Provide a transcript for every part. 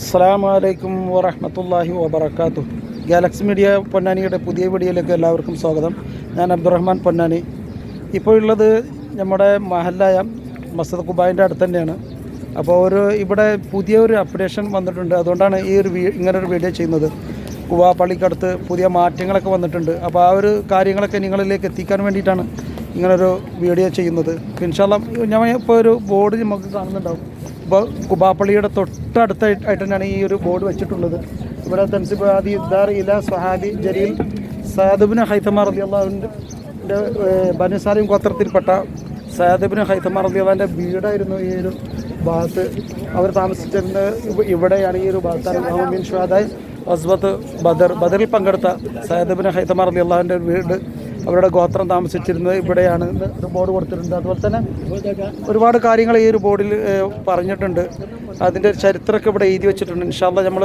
അസ്സാം വലൈക്കും വറഹമത്തല്ലാഹി വബർക്കാത്തു ഗാലക്സി മീഡിയ പൊന്നാനിയുടെ പുതിയ വീഡിയോയിലേക്ക് എല്ലാവർക്കും സ്വാഗതം. ഞാൻ അബ്ദുറഹ്മാൻ പൊന്നാനി. ഇപ്പോൾ ഉള്ളത് നമ്മുടെ മഹല്ലായ മസദ് കുബായിന്റെ അടുത്ത് തന്നെയാണ്. അപ്പോൾ ഒരു ഇവിടെ പുതിയ ഒരു അപ്ഡേഷൻ വന്നിട്ടുണ്ട്. അതുകൊണ്ടാണ് ഈ ഒരു ഇങ്ങനൊരു വീഡിയോ ചെയ്യുന്നത്. കുബാ പള്ളിക്കടുത്ത് പുതിയ മാറ്റങ്ങളൊക്കെ വന്നിട്ടുണ്ട്. അപ്പോൾ ആ ഒരു കാര്യങ്ങളൊക്കെ നിങ്ങളിലേക്ക് എത്തിക്കാൻ വേണ്ടിയിട്ടാണ് ഇങ്ങനൊരു വീഡിയോ ചെയ്യുന്നത്. ഇൻഷാല്ല ഞാൻ ഇപ്പോൾ ഒരു ബോർഡ് നമുക്ക് കാണുന്നുണ്ടാവും. ഇപ്പോൾ കുബാപ്പള്ളിയുടെ തൊട്ടടുത്തായിട്ട് തന്നെയാണ് ഈ ഒരു ബോർഡ് വെച്ചിട്ടുള്ളത്. ഇവിടെ തൻസിബാദി ഇദ്ദാർ ഇല സഹാബി ജലീൽ സാദബിന് ഹൈത്തമാർ അലി അള്ളാഹുവിന്റെ ബനുസാലിം ഗോത്രത്തിൽപ്പെട്ട സാദബിന് ഹൈത്തമാർ അലി അള്ളാഹിന്റെ വീടായിരുന്നു ഈ ഒരു ഭാഗത്ത്. അവർ താമസിച്ചിരുന്നത് ഇവ- ഇവിടെയാണ് ഈ ഒരു ഭാഗത്താണ്. മുഹമ്മദ് ഷുഹാദായ് അസ്ബത്ത് ബദർ ബദറിൽ പങ്കെടുത്ത സാദബിന് ഹൈത്തമാർ അലി അള്ളാഹുവിന്റെ വീട് അവരുടെ ഗോത്രം താമസിച്ചിരുന്നത് ഇവിടെയാണ്. ഒരു ബോർഡ് കൊടുത്തിട്ടുണ്ട്. അതുപോലെ തന്നെ ഒരുപാട് കാര്യങ്ങൾ ഈ ഒരു ബോർഡിൽ പറഞ്ഞിട്ടുണ്ട്. അതിന്റെ ചരിത്രമൊക്കെ ഇവിടെ എഴുതി വെച്ചിട്ടുണ്ട്. ഇൻഷാല്ല നമ്മൾ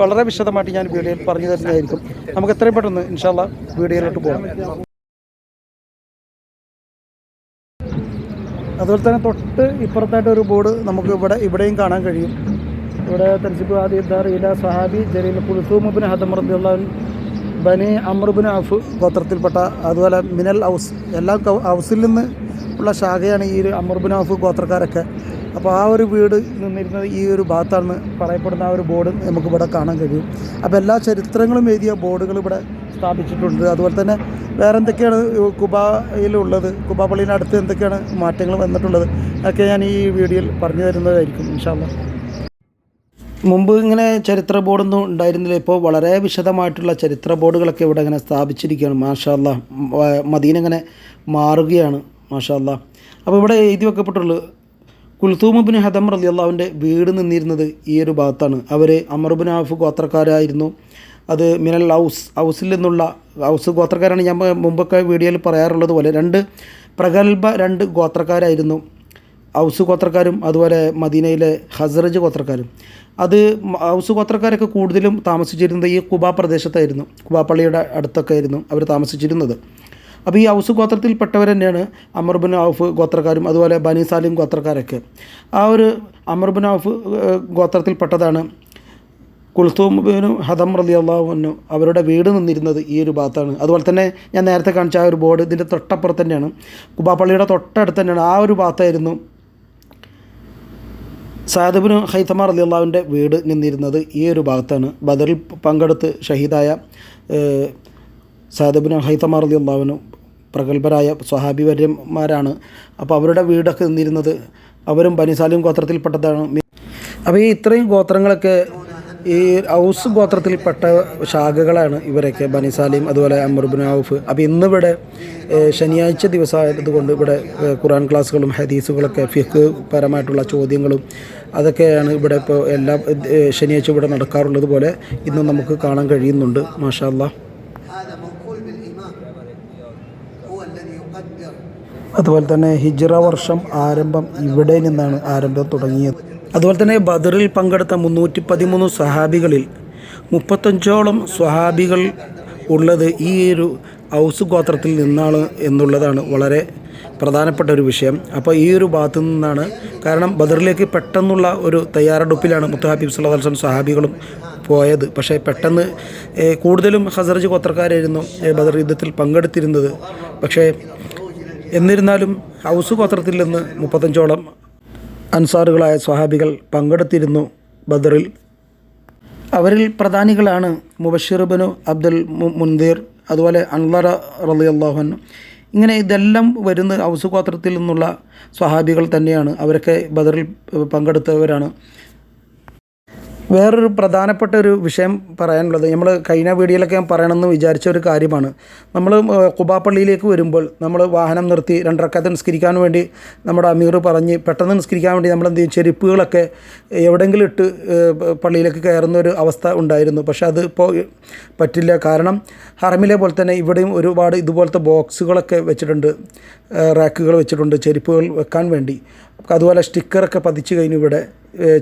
വളരെ വിശദമായിട്ട് ഞാൻ വീഡിയോയിൽ പറഞ്ഞു തരുന്നതായിരിക്കും. നമുക്ക് എത്രയും പെട്ടെന്ന് ഇൻഷാല്ല വീഡിയോയിലോട്ട് പോകാം. അതുപോലെ തന്നെ തൊട്ട് ഇപ്പുറത്തായിട്ട് ഒരു ബോർഡ് നമുക്ക് ഇവിടെ ഇവിടെയും കാണാൻ കഴിയും. ഇവിടെ തൻസിബ് ആദി ദാർ ഇല സഹാബി ജലീൽ കുൽസൂമുബിൻ ഹദമർദ്ദുള്ള ബനി അമ്രുബിൻ ഔഫ് ഗോത്രത്തിൽപ്പെട്ട അതുപോലെ മിനൽ ഔസ് എല്ലാ ഔസിൽ നിന്ന് ഉള്ള ശാഖയാണ് ഈ ഒരു അമർബിൻ ഔഫ് ഗോത്രക്കാരൊക്കെ. അപ്പോൾ ആ ഒരു വീട് നിന്നിരുന്നത് ഈ ഒരു ഭാഗത്താണെന്ന് പറയപ്പെടുന്ന ആ ഒരു ബോർഡ് നമുക്ക് ഇവിടെ കാണാൻ കഴിയും. അപ്പോൾ എല്ലാ ചരിത്രങ്ങളും എഴുതിയ ബോർഡുകൾ ഇവിടെ സ്ഥാപിച്ചിട്ടുണ്ട്. അതുപോലെ തന്നെ വേറെ എന്തൊക്കെയാണ് കുബായിലുള്ളത് കുബാ പള്ളിയുടെ അടുത്ത് എന്തൊക്കെയാണ് മാറ്റങ്ങൾ വന്നിട്ടുള്ളത്? അതൊക്കെ ഞാൻ ഈ വീഡിയോയിൽ പറഞ്ഞു തരുന്നതായിരിക്കും ഇൻഷാല്ല മുമ്പ് ഇങ്ങനെ ചരിത്ര ബോർഡൊന്നും ഉണ്ടായിരുന്നില്ല. ഇപ്പോൾ വളരെ വിശദമായിട്ടുള്ള ചരിത്ര ബോർഡുകളൊക്കെ ഇവിടെ ഇങ്ങനെ സ്ഥാപിച്ചിരിക്കുകയാണ്. മാഷാല്ല മദീന ഇങ്ങനെ മാറുകയാണ്. മാഷാല്ല. അപ്പോൾ ഇവിടെ എഴുതി വെക്കപ്പെട്ടുള്ളൂ കുൽത്തൂമുബിൻ ഹദം റലി അള്ളാവിന്റെ വീട് നിന്നിരുന്നത് ഈ ഒരു ഭാഗത്താണ്. അവർ അമറുബിൻ ആഫ് ഗോത്രക്കാരായിരുന്നു. അത് മിനൽ ഔസ് ഔസിൽ നിന്നുള്ള ഔസ് ഗോത്രക്കാരാണ്. ഞാൻ മുമ്പൊക്കെ വീഡിയോയിൽ പറയാറുള്ളത് പോലെ രണ്ട് പ്രഗത്ഭ രണ്ട് ഗോത്രക്കാരായിരുന്നു. ഔസ് ഗോത്രക്കാരും അതുപോലെ മദീനയിലെ ഹസ്രജ് ഗോത്രക്കാരും അത് ഔസ് ഗോത്രക്കാരൊക്കെ കൂടുതലും താമസിച്ചിരുന്നത് ഈ കുബാ പ്രദേശത്തായിരുന്നു. കുബാ പള്ളിയുടെ അടുത്തൊക്കെ ആയിരുന്നു അവർ താമസിച്ചിരുന്നത്. അപ്പോൾ ഈ ഔസ് ഗോത്രത്തിൽപ്പെട്ടവർ തന്നെയാണ് അമർബിൻ ഔഫ് ഗോത്രക്കാരും അതുപോലെ ബനി സാലിം ഗോത്രക്കാരൊക്കെ. ആ ഒരു അമർബിൻ ഔഫ് ഗോത്രത്തിൽപ്പെട്ടതാണ് കുൽത്തൂമിനും ഹദം റലി അള്ളാഹുവിനും അവരുടെ വീട് നിന്നിരുന്നത് ഈ ഒരു ഭാഗത്താണ്. അതുപോലെ തന്നെ ഞാൻ നേരത്തെ കാണിച്ച ആ ഒരു ബോർഡ് ഇതിന്റെ തൊട്ടപ്പുറത്ത് തന്നെയാണ്. കുബാപ്പള്ളിയുടെ തൊട്ടടുത്ത് തന്നെയാണ് ആ ഒരു ഭാഗത്തായിരുന്നു സാദബിന് ഹൈത്തമാർ അലി അള്ളാഹുവിന്റെ വീട് നിന്നിരുന്നത് ഈ ഒരു ഭാഗത്താണ്. ബദറിൽ പങ്കെടുത്ത് ഷഹീദായ സാദബിന് ഹൈത്തമാർ അലി അള്ളാഹുവിന് പ്രഗത്ഭരായ സ്വഹാബിവര്യന്മാരാണ്. അപ്പോൾ അവരുടെ വീടൊക്കെ നിന്നിരുന്നത് അവരും ബനിസാലിം ഗോത്രത്തിൽപ്പെട്ടതാണ്. അപ്പോൾ ഈ ഇത്രയും ഗോത്രങ്ങളൊക്കെ ഈ ഔസ് ഗോത്രത്തിൽപ്പെട്ട ശാഖകളാണ് ഇവരൊക്കെ ബനി സാലിം അതുപോലെ അമർബിൻ ഔഫ്. അപ്പോൾ ഇന്നിവിടെ ശനിയാഴ്ച ദിവസമായതുകൊണ്ട് ഇവിടെ ഖുറാൻ ക്ലാസ്സുകളും ഹദീസുകളൊക്കെ ഫിഹ് പരമായിട്ടുള്ള ചോദ്യങ്ങളും അതൊക്കെയാണ് ഇവിടെ ഇപ്പോൾ എല്ലാ ശനിയാഴ്ച ഇവിടെ നടക്കാറുള്ളത് പോലെ ഇന്ന് നമുക്ക് കാണാൻ കഴിയുന്നുണ്ട്. മാഷാ അല്ലാ അതുപോലെ തന്നെ ഹിജ്റ വർഷം ആരംഭം ഇവിടെ നിന്നാണ് ആരംഭം തുടങ്ങിയത്. അതുപോലെ തന്നെ ബദറിൽ പങ്കെടുത്ത മുന്നൂറ്റി പതിമൂന്ന് സഹാബികളിൽ മുപ്പത്തഞ്ചോളം സ്വഹാബികൾ ഉള്ളത് ഈ ഒരു ഔസ് ഗോത്രത്തിൽ നിന്നാണ് എന്നുള്ളതാണ് വളരെ പ്രധാനപ്പെട്ട ഒരു വിഷയം. അപ്പോൾ ഈ ഒരു ഭാഗത്തു നിന്നാണ് കാരണം ബദറിലേക്ക് പെട്ടെന്നുള്ള ഒരു തയ്യാറെടുപ്പിലാണ് മുത്തഹാബിബ് സല്ലാ സഹാബികളും പോയത്. പക്ഷേ പെട്ടെന്ന് കൂടുതലും ഹസറജ് ഗോത്രക്കാരായിരുന്നു ബദർ യുദ്ധത്തിൽ പങ്കെടുത്തിരുന്നത്. പക്ഷേ എന്നിരുന്നാലും ഹൗസ് ഗോത്രത്തിൽ നിന്ന് മുപ്പത്തഞ്ചോളം അൻസാറുകളായ സ്വഹാബികൾ പങ്കെടുത്തിരുന്നു ബദറിൽ. അവരിൽ പ്രധാനികളാണ് മുബഷിർബനു അബ്ദുൽ മുൻദീർ അതുപോലെ അൻവറ റളിയല്ലാഹുൻ ഇങ്ങനെ ഇതെല്ലാം വരുന്ന ഹൗസ് ഗോത്രത്തിൽ നിന്നുള്ള സ്വഹാബികൾ തന്നെയാണ്. അവരൊക്കെ ബദറിൽ പങ്കെടുത്തവരാണ്. വേറൊരു പ്രധാനപ്പെട്ട ഒരു വിഷയം പറയാനുള്ളത്. നമ്മൾ കഴിഞ്ഞ വീഡിയോയിലൊക്കെ ഞാൻ പറയണമെന്ന് വിചാരിച്ച ഒരു കാര്യമാണ്. നമ്മൾ കുബാപ്പള്ളിയിലേക്ക് വരുമ്പോൾ നമ്മൾ വാഹനം നിർത്തി രണ്ടരക്കത്ത് നിസ്കരിക്കാൻ വേണ്ടി നമ്മുടെ അമീർ പറഞ്ഞ് പെട്ടെന്ന് നിസ്കരിക്കാൻ വേണ്ടി നമ്മൾ എന്ത് ചെരുപ്പുകളൊക്കെ എവിടെയെങ്കിലും ഇട്ട് പള്ളിയിലേക്ക് കയറുന്ന ഒരു അവസ്ഥ ഉണ്ടായിരുന്നു. പക്ഷേ അത് ഇപ്പോൾ പറ്റില്ല. കാരണം ഹറമിലെ പോലെ തന്നെ ഇവിടെയും ഒരുപാട് ഇതുപോലത്തെ ബോക്സുകളൊക്കെ വെച്ചിട്ടുണ്ട്. റാക്കുകൾ വെച്ചിട്ടുണ്ട് ചെരുപ്പുകൾ വെക്കാൻ വേണ്ടി. അതുപോലെ സ്റ്റിക്കറൊക്കെ പതിച്ചു കഴിഞ്ഞു ഇവിടെ.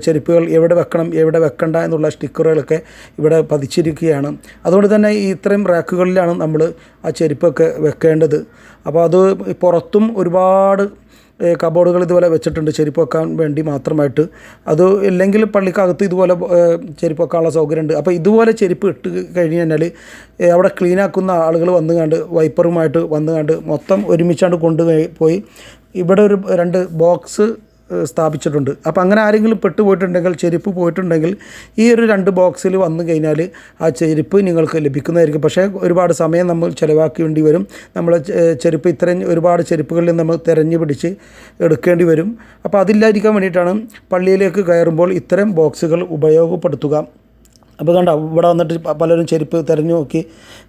ചെരുപ്പുകൾ എവിടെ വെക്കണം എവിടെ വെക്കണ്ട എന്നുള്ള സ്റ്റിക്കറുകളൊക്കെ ഇവിടെ പതിച്ചിരിക്കുകയാണ്. അതുകൊണ്ട് തന്നെ ഈ ഇത്രയും റാക്കുകളിലാണ് നമ്മൾ ആ ചെരുപ്പൊക്കെ വെക്കേണ്ടത്. അപ്പോൾ അത് പുറത്തും ഒരുപാട് കബോർഡുകൾ ഇതുപോലെ വെച്ചിട്ടുണ്ട് ചെരുപ്പ് വെക്കാൻ വേണ്ടി മാത്രമായിട്ട്. അത് ഇല്ലെങ്കിൽ പള്ളിക്കകത്ത് ഇതുപോലെ ചെരുപ്പ് വെക്കാനുള്ള സൗകര്യമുണ്ട്. അപ്പോൾ ഇതുപോലെ ചെരുപ്പ് ഇട്ട് കഴിഞ്ഞ് കഴിഞ്ഞാൽ അവിടെ ക്ലീൻ ആക്കുന്ന ആളുകൾ വന്നു കണ്ട് വൈപ്പറുമായിട്ട് വന്നു കണ്ട് മൊത്തം ഒരുമിച്ചാണ്ട് കൊണ്ടുപോയി. ഇവിടെ ഒരു രണ്ട് ബോക്സ് സ്ഥാപിച്ചിട്ടുണ്ട്. അപ്പോൾ അങ്ങനെ ആരെങ്കിലും പെട്ടുപോയിട്ടുണ്ടെങ്കിൽ ചെരുപ്പ് പോയിട്ടുണ്ടെങ്കിൽ ഈ ഒരു രണ്ട് ബോക്സിൽ വന്നു കഴിഞ്ഞാൽ ആ ചെരുപ്പ് നിങ്ങൾക്ക് ലഭിക്കുന്നതായിരിക്കും. പക്ഷേ ഒരുപാട് സമയം നമ്മൾ ചിലവാക്കേണ്ടി വരും. നമ്മൾ ചെരുപ്പ് ഇത്രയും ഒരുപാട് ചെരുപ്പുകളിൽ നമ്മൾ തിരഞ്ഞു പിടിച്ച് എടുക്കേണ്ടി വരും. അപ്പോൾ അതില്ലാതിരിക്കാൻ വേണ്ടിയിട്ടാണ് പള്ളിയിലേക്ക് കയറുമ്പോൾ ഇത്തരം ബോക്സുകൾ ഉപയോഗപ്പെടുത്തുക. അപ്പോൾ കണ്ട ഇവിടെ വന്നിട്ട് പലരും ചെരുപ്പ് തിരഞ്ഞു നോക്കി.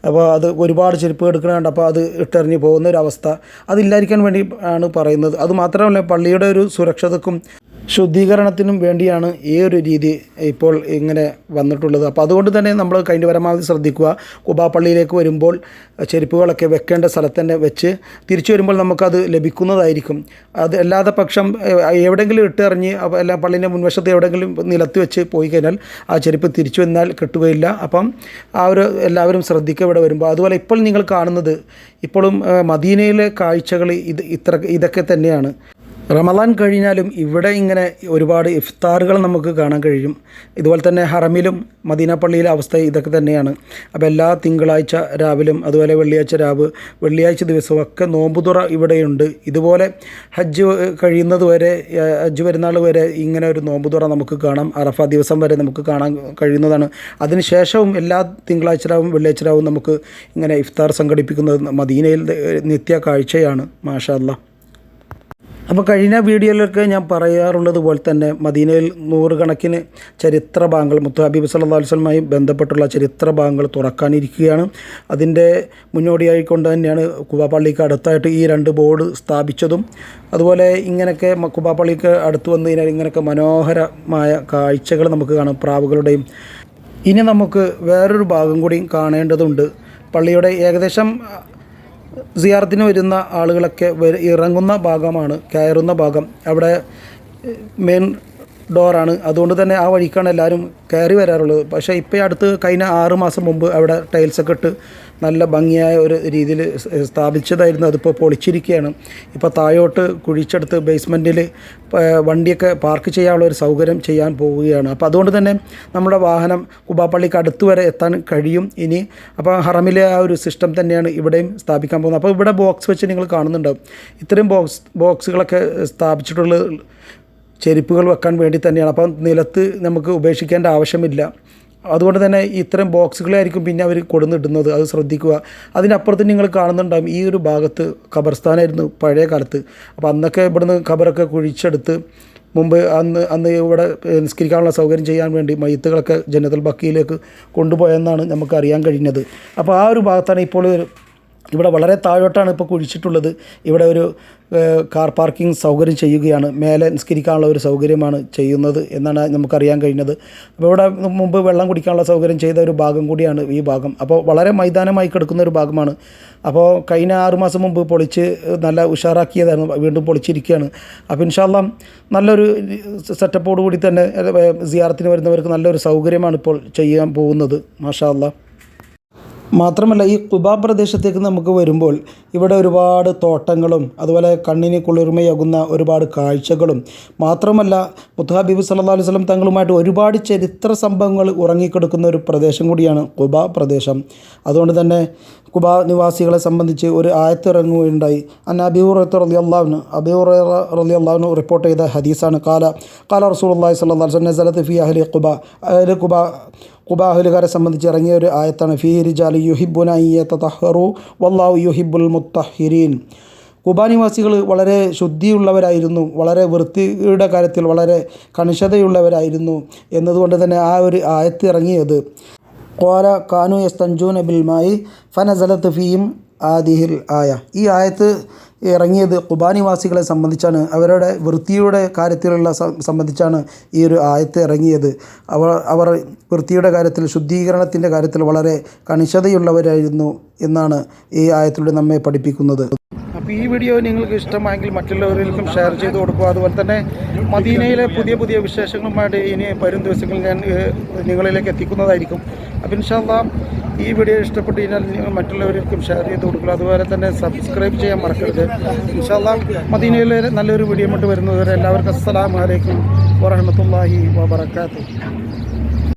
അപ്പോൾ അത് ഒരുപാട് ചെരുപ്പ് എടുക്കണുണ്ട് അപ്പോൾ അത് ഇട്ടെറിഞ്ഞ് പോകുന്ന ഒരു അവസ്ഥ. അതില്ലായിരിക്കാൻ വേണ്ടി ആണ് പറയുന്നത്. അത് മാത്രമല്ല പള്ളിയുടെ ഒരു സുരക്ഷതക്കും ശുദ്ധീകരണത്തിനും വേണ്ടിയാണ് ഈ ഒരു രീതി ഇപ്പോൾ ഇങ്ങനെ വന്നിട്ടുള്ളത്. അപ്പോൾ അതുകൊണ്ട് തന്നെ നമ്മൾ കഴിഞ്ഞ പരമാവധി ശ്രദ്ധിക്കുക. കുബാപ്പള്ളിയിലേക്ക് വരുമ്പോൾ ചെരുപ്പുകളൊക്കെ വെക്കേണ്ട സ്ഥലത്ത് തന്നെ വെച്ച് തിരിച്ചു വരുമ്പോൾ നമുക്കത് ലഭിക്കുന്നതായിരിക്കും. അത് അല്ലാതെ പക്ഷം എവിടെയെങ്കിലും അപ്പോൾ എല്ലാ പള്ളീന്റെ മുൻവശത്ത് എവിടെയെങ്കിലും നിലത്ത് വെച്ച് പോയി കഴിഞ്ഞാൽ ആ ചെരുപ്പ് തിരിച്ചു വന്നാൽ കിട്ടുകയില്ല. അപ്പം ആ ഒരു എല്ലാവരും ശ്രദ്ധിക്കുക ഇവിടെ വരുമ്പോൾ. അതുപോലെ ഇപ്പോൾ നിങ്ങൾ കാണുന്നത് ഇപ്പോഴും മദീനയിലെ കാഴ്ചകൾ ഇത് ഇത്ര ഇതൊക്കെ തന്നെയാണ്. റമദാൻ കഴിഞ്ഞാലും ഇവിടെ ഇങ്ങനെ ഒരുപാട് ഇഫ്താറുകൾ നമുക്ക് കാണാൻ കഴിയും. ഇതുപോലെ തന്നെ ഹറമിലും മദീന പള്ളിയിലെ അവസ്ഥ ഇതൊക്കെ തന്നെയാണ്. അപ്പോൾ എല്ലാ തിങ്കളാഴ്ച രാവിലും അതുപോലെ വെള്ളിയാഴ്ച രാവ് വെള്ളിയാഴ്ച ദിവസവും ഒക്കെ നോമ്പുതുറ ഇവിടെയുണ്ട്. ഇതുപോലെ ഹജ്ജ് കഴിയുന്നത് വരെ ഹജ്ജ് പെരുന്നാൾ വരെ ഇങ്ങനെ ഒരു നോമ്പുതുറ നമുക്ക് കാണാം. അറഫ ദിവസം വരെ നമുക്ക് കാണാൻ കഴിയുന്നതാണ്. അതിനുശേഷവും എല്ലാ തിങ്കളാഴ്ച രാവും വെള്ളിയാഴ്ച രാവും നമുക്ക് ഇങ്ങനെ ഇഫ്താർ സംഘടിപ്പിക്കുന്നത് മദീനയിൽ നിത്യ കാഴ്ചയാണ്. മാഷാ അല്ലാ അപ്പോൾ കഴിഞ്ഞ വീഡിയോയിലൊക്കെ ഞാൻ പറയാറുള്ളത് പോലെ തന്നെ മദീനയിൽ നൂറുകണക്കിന് ചരിത്ര ഭാഗങ്ങൾ മുത്തു ഹബീബ് സല്ലാ വസ്ലമായി ബന്ധപ്പെട്ടുള്ള ചരിത്ര ഭാഗങ്ങൾ തുറക്കാനിരിക്കുകയാണ്. അതിന്റെ മുന്നോടിയായിക്കൊണ്ട് തന്നെയാണ് കുബാപ്പള്ളിക്ക് അടുത്തായിട്ട് ഈ രണ്ട് ബോർഡ് സ്ഥാപിച്ചതും. അതുപോലെ ഇങ്ങനെയൊക്കെ കുബാപ്പള്ളിക്ക് പള്ളിക്ക് അടുത്ത് വന്നു കഴിഞ്ഞാൽ ഇങ്ങനെയൊക്കെ മനോഹരമായ കാഴ്ചകൾ നമുക്ക് കാണാം പ്രാവുകളുടെയും. ഇനി നമുക്ക് വേറൊരു ഭാഗം കൂടി കാണേണ്ടതുണ്ട്. പള്ളിയുടെ ഏകദേശം സിയാറത്തിന് വരുന്ന ആളുകളൊക്കെ ഇറങ്ങുന്ന ഭാഗമാണ് കയറുന്ന ഭാഗം. അവിടെ മെയിൻ ഡോറാണ് അതുകൊണ്ട് തന്നെ ആ വഴിക്കാണ് എല്ലാവരും കയറി വരാറുള്ളത്. പക്ഷേ ഇപ്പോൾ അടുത്ത് കഴിഞ്ഞ ആറ് മാസം മുമ്പ് അവിടെ ടൈൽസൊക്കെ ഇട്ട് നല്ല ഭംഗിയായ ഒരു രീതിയിൽ സ്ഥാപിച്ചതായിരുന്നു അതിപ്പോൾ പൊളിച്ചിരിക്കുകയാണ്. ഇപ്പോൾ താഴോട്ട് കുഴിച്ചെടുത്ത് ബേസ്മെന്റിൽ വണ്ടിയൊക്കെ പാർക്ക് ചെയ്യാനുള്ള ഒരു സൗകര്യം ചെയ്യാൻ പോവുകയാണ്. അപ്പോൾ അതുകൊണ്ട് തന്നെ നമ്മുടെ വാഹനം കുബാപ്പള്ളിക്ക് അടുത്ത് വരെ എത്താൻ കഴിയും ഇനി. അപ്പോൾ ഹറമിലെ ആ ഒരു സിസ്റ്റം തന്നെയാണ് ഇവിടെയും സ്ഥാപിക്കാൻ പോകുന്നത്. അപ്പോൾ ഇവിടെ ബോക്സ് വെച്ച് നിങ്ങൾ കാണുന്നുണ്ടാവും. ഇത്രയും ബോക്സ് ബോക്സുകളൊക്കെ സ്ഥാപിച്ചിട്ടുള്ള ചെരുപ്പുകൾ വെക്കാൻ വേണ്ടി തന്നെയാണ്. അപ്പം നിലത്ത് നമുക്ക് ഉപേക്ഷിക്കേണ്ട ആവശ്യമില്ല. അതുകൊണ്ട് തന്നെ ഇത്തരം ബോക്സുകളായിരിക്കും പിന്നെ അവർ കൊടുന്നിടുന്നത് അത് ശ്രദ്ധിക്കുക. അതിനപ്പുറത്ത് നിങ്ങൾ കാണുന്നുണ്ടാകും ഈ ഒരു ഭാഗത്ത് ഖബർസ്ഥാനായിരുന്നു പഴയ കാലത്ത്. അപ്പോൾ അന്നൊക്കെ ഇവിടുന്ന് ഖബറൊക്കെ കുഴിച്ചെടുത്ത് മുമ്പ് അന്ന് അന്ന് ഇവിടെ നിസ്കരിക്കാനുള്ള സൗകര്യം ചെയ്യാൻ വേണ്ടി മയ്യത്തുകളൊക്കെ ജനതൽ ബക്കിയിലേക്ക് കൊണ്ടുപോയെന്നാണ് നമുക്ക് അറിയാൻ കഴിഞ്ഞത്. അപ്പോൾ ആ ഒരു ഭാഗത്താണ് ഇപ്പോൾ ഇവിടെ വളരെ താഴോട്ടാണ് ഇപ്പോൾ കുഴിച്ചിട്ടുള്ളത്. ഇവിടെ ഒരു കാർ പാർക്കിംഗ് സൗകര്യം ചെയ്യുകയാണ്. മേലെ നിസ്കരിക്കാനുള്ള ഒരു സൗകര്യമാണ് ചെയ്യുന്നത് എന്നാണ് നമുക്കറിയാൻ കഴിഞ്ഞത്. അപ്പോൾ ഇവിടെ മുമ്പ് വെള്ളം കുടിക്കാനുള്ള സൗകര്യം ചെയ്ത ഒരു ഭാഗം കൂടിയാണ് ഈ ഭാഗം. അപ്പോൾ വളരെ മൈതാനമായി കിടക്കുന്ന ഒരു ഭാഗമാണ്. അപ്പോൾ കഴിഞ്ഞ ആറുമാസം മുമ്പ് പൊളിച്ച് നല്ല ഉഷാറാക്കിയതായിരുന്നു. വീണ്ടും പൊളിച്ചിരിക്കുകയാണ്. അപ്പോൾ ഇൻഷാല്ല നല്ലൊരു സെറ്റപ്പോട് കൂടി തന്നെ സിയാറത്തിന് വരുന്നവർക്ക് നല്ലൊരു സൗകര്യമാണ് ഇപ്പോൾ ചെയ്യാൻ പോകുന്നത്. മാഷാ അല്ലാ മാത്രമല്ല ഈ കുബ പ്രദേശത്തേക്ക് നമുക്ക് വരുമ്പോൾ ഇവിടെ ഒരുപാട് തോട്ടങ്ങളും അതുപോലെ കണ്ണിന് കുളിർമയാകുന്ന ഒരുപാട് കാഴ്ചകളും. മാത്രമല്ല മുത്തഹബീബ് സല്ലാ അലൈഹി സ്വലം തങ്ങളുമായിട്ട് ഒരുപാട് ചരിത്ര സംഭവങ്ങൾ ഉറങ്ങിക്കിടക്കുന്ന ഒരു പ്രദേശം കൂടിയാണ് കുബ പ്രദേശം. അതുകൊണ്ട് തന്നെ കുബ നിവാസികളെ സംബന്ധിച്ച് ഒരു ആയത്തിറങ്ങുകയുണ്ടായി. അന്ന അബിഹുറത്ത് റലി അള്ളാഹുന് അബിഹുറ റലി അള്ളാഹുന് റിപ്പോർട്ട് ചെയ്ത ഹദീസാണ്. കാല കാല റസൂൽ അള്ളാഹി സ്വല്ലാ വസ്ലം ഫി അഹ്ലി കുബ അഹ്ലി കുബ കുബ അഹ്ലുകാരെ സംബന്ധിച്ച് ഇറങ്ങിയ ഒരു ആയത്താണ് ഫി റിജാലി യുഹിബുന തഹറു വല്ലാഹു യുഹിബുൽ മുത്തഹിരീൻ. കുബാനിവാസികൾ വളരെ ശുദ്ധിയുള്ളവരായിരുന്നു വളരെ വൃത്തിയുടെ കാര്യത്തിൽ വളരെ കണിശതയുള്ളവരായിരുന്നു എന്നതുകൊണ്ട് തന്നെ ആ ഒരു ആയത്ത് ഇറങ്ങിയത്. കോര കാനു എസ് യസ്തഞ്ചൂന ബിൽമായി ഫനസലത്ത് ഫീം ആദിഹിൽ ആയ. ഈ ആയത്ത് ഇറങ്ങിയത് കുബാനിവാസികളെ സംബന്ധിച്ചാണ്. അവരുടെ വൃത്തിയുടെ കാര്യത്തിലുള്ള സംബന്ധിച്ചാണ് ഈ ഒരു ആയത്ത് ഇറങ്ങിയത്. അവർ അവർ വൃത്തിയുടെ കാര്യത്തിൽ ശുദ്ധീകരണത്തിന്റെ കാര്യത്തിൽ വളരെ കണിശതയുള്ളവരായിരുന്നു എന്നാണ് ഈ ആയത്തിലൂടെ നമ്മെ പഠിപ്പിക്കുന്നത്. അപ്പോൾ ഈ വീഡിയോ നിങ്ങൾക്ക് ഇഷ്ടമായെങ്കിൽ മറ്റുള്ളവരിലേക്കും ഷെയർ ചെയ്ത് കൊടുക്കുക. അതുപോലെ തന്നെ മദീനയിലെ പുതിയ പുതിയ വിശേഷങ്ങളുമായിട്ട് ഇനി വരും ദിവസങ്ങളിൽ ഞാൻ നിങ്ങളിലേക്ക് എത്തിക്കുന്നതായിരിക്കും. അപ്പം ഇൻഷാല്ലാ ഈ വീഡിയോ ഇഷ്ടപ്പെട്ട് കഴിഞ്ഞാൽ നിങ്ങൾ മറ്റുള്ളവർക്കും ഷെയർ ചെയ്ത് കൊടുക്കുക. അതുപോലെ തന്നെ സബ്സ്ക്രൈബ് ചെയ്യാൻ മറക്കരുത്. ഇൻഷാല്ല മദീനയിൽ നല്ലൊരു വീഡിയോ ആയിട്ട് വരുന്നതുവരെ എല്ലാവർക്കും അസ്സലാമു അലൈക്കും വറഹമത്തല്ലാഹി വബർക്കാത്തു